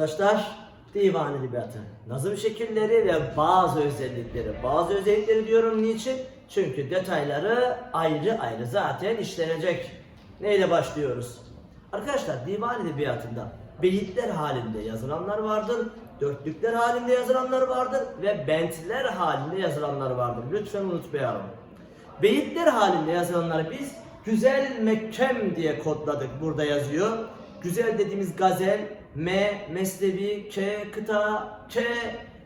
arkadaşlar divan edebiyatı, nazım şekilleri ve bazı özellikleri. Bazı özellikleri diyorum niçin? Çünkü detayları ayrı ayrı zaten işlenecek. Neyle başlıyoruz? Arkadaşlar divan edebiyatında beyitler halinde yazılanlar vardır, dörtlükler halinde yazılanlar vardır ve bentler halinde yazılanlar vardır. Lütfen unutmayalım. Beyitler halinde yazılanları biz güzel mekkem diye kodladık. Burada yazıyor. Güzel dediğimiz gazel, M, mesnevi, K, kıta, K,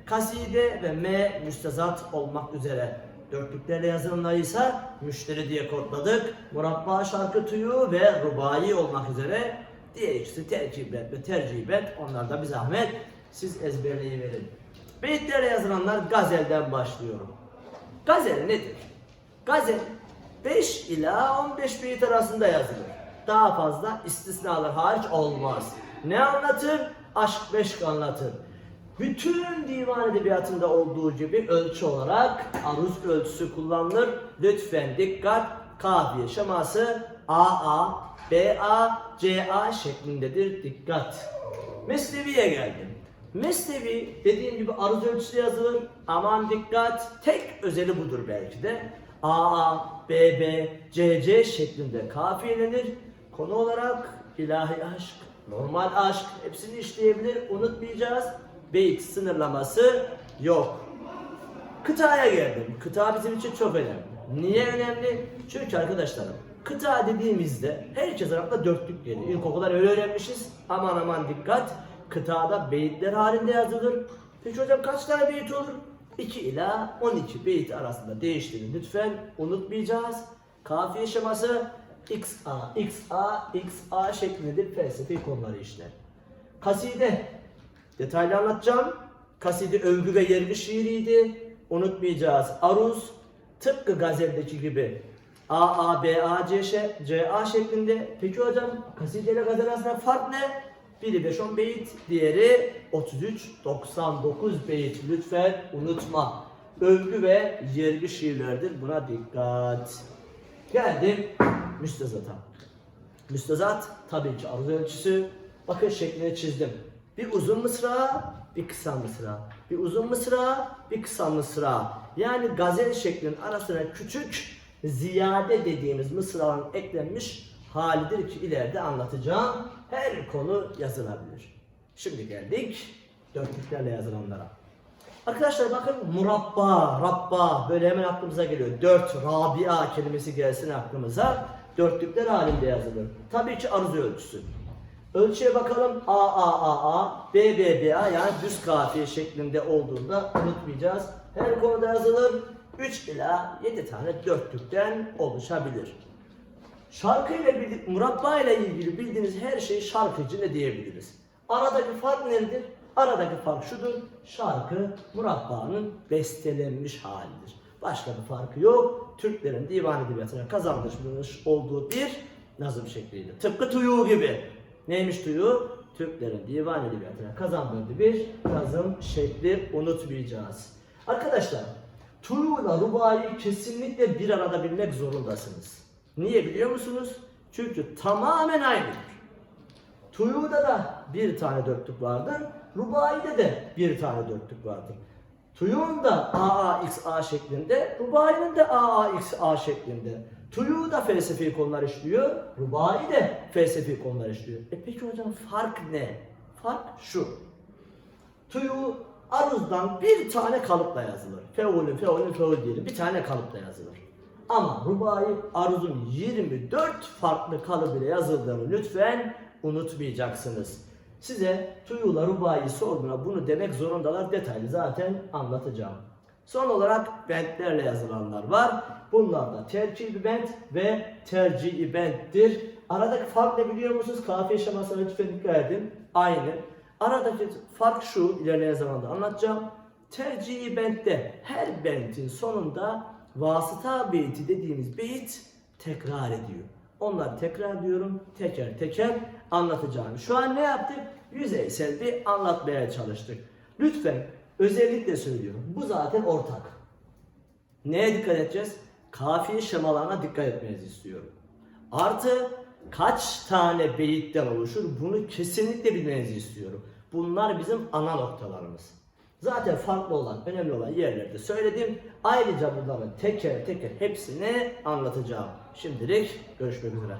kaside ve M, müstezat olmak üzere. Dörtlüklerle yazılanları ise müşteri diye kodladık. Murabba, şarkı tüyü ve rubai olmak üzere. Diğer ikisi terkibet ve tercibet. Onlar da bir zahmet. Siz ezberleyiverin. Beyitlerle yazılanlar gazelden başlıyorum. Gazel nedir? Gazel 5 ila 15 beyit arasında yazılır. Daha fazla istisnalar hariç olmaz. Ne anlatır? Aşk meşk anlatır. Bütün divan edebiyatında olduğu gibi ölçü olarak aruz ölçüsü kullanılır. Lütfen dikkat. Kafiye şeması AA, BA, CA şeklindedir. Dikkat. Mesnevi'ye geldim. Mesnevi dediğim gibi aruz ölçüsü yazılır. Aman dikkat. Tek özeli budur belki de. AA, BB, CC şeklinde kafiyelenir. Konu olarak ilahi aşk, normal aşk hepsini işleyebilir. Unutmayacağız. Beyt sınırlaması yok. Kıtaya geldim. Kıta bizim için çok önemli. Niye önemli? Çünkü arkadaşlarım kıta dediğimizde herkes arasında dörtlük geliyor. İlkokulda öyle öğrenmişiz. Aman aman dikkat. Kıtada beyitler halinde yazılır. Peki hocam kaç tane beyit olur? 2 ila 12 beyit arasında değiştirin lütfen. Unutmayacağız. Kafiye şeması XA, XA, XA şeklindedir felsefi konuları işler. Kaside detaylı anlatacağım. Kaside övgü ve yergi şiiriydi. Unutmayacağız. Aruz tıpkı gazeldeki gibi A, A, B, şeklinde. Peki hocam kaside ile gazel arasında fark ne? Biri 5-10 beyit, diğeri 33-99 beyit. Lütfen unutma. Övgü ve yergi şiirlerdir. Buna dikkat. Geldim müstezata. Müstezat tabii ki aruz ölçüsü. Bakın şeklini çizdim. Bir uzun mısra, bir kısa mısra. Bir uzun mısra, bir kısa mısra. Yani gazel şeklinin arasına küçük ziyade dediğimiz mısraların eklenmiş halidir ki ileride anlatacağım. Her konu yazılabilir. Şimdi geldik dörtlüklerle yazılanlara. Arkadaşlar bakın murabba, rabba böyle hemen aklımıza geliyor. Dört, rabia kelimesi gelsin aklımıza. Dörtlükler halinde yazılır. Tabii ki arzu ölçüsü. Ölçüye bakalım A, A, A, A, B, B, B, A yani düz kafiye şeklinde olduğunda unutmayacağız. Her konuda yazılır. 3 ila 7 tane dörtlükten oluşabilir. Şarkı ile bildi- murabba ile ilgili bildiğiniz her şeyi şarkıcı ne diyebiliriz? Aradaki fark nedir? Aradaki fark şudur. Şarkı murabbanın bestelenmiş halidir. Başka bir farkı yok. Türklerin divan edebiyatına kazandırmış olduğu bir nazım şekliydi. Tıpkı tuyu gibi. Neymiş tuyu? Türklerin divan edebiyatına kazandırdığı bir nazım şekli unutmayacağız. Arkadaşlar tuyuyla rubayı kesinlikle bir arada bilmek zorundasınız. Niye biliyor musunuz? Çünkü tamamen aynıdır. Tuyu'da da bir tane dörtlük vardır. Rubai'de de bir tane dörtlük vardır. Tuyu'nun da AAXA şeklinde, Rubai'nin de AAXA şeklinde. Tuyu da felsefi konular işliyor, Rubai de felsefi konular işliyor. E peki hocam fark ne? Fark şu. Tuyu aruzdan bir tane kalıpla yazılır. Feulü, feulü, feul diyelim. Bir tane kalıpla yazılır. Ama rubai aruzun 24 farklı kalıbıyla yazıldığını lütfen unutmayacaksınız. Size tuyula rubai sorduğuna bunu demek zorundalar. Detaylı zaten anlatacağım. Son olarak bentlerle yazılanlar var. Bunlar da terkibi bent ve tercihi benttir. Aradaki fark ne biliyor musunuz? Kafiye şemasına lütfen dikkat edin. Aynı. Aradaki fark şu, ilerleyen zamanda anlatacağım. Tercihi bentte her bentin sonunda vasıta beyti dediğimiz beyit tekrar ediyor. Onları tekrar diyorum, teker teker anlatacağım. Şu an ne yaptık? Yüzeysel bir anlatmaya çalıştık. Lütfen özellikle söylüyorum. Bu zaten ortak. Neye dikkat edeceğiz? Kafiye şemalarına dikkat etmenizi istiyorum. Artı kaç tane beyitten oluşur bunu kesinlikle bilmenizi istiyorum. Bunlar bizim ana noktalarımız. Zaten farklı olan, önemli olan yerlerde söyledim. Ayrıca bunların teker teker hepsini anlatacağım. Şimdilik görüşmek üzere.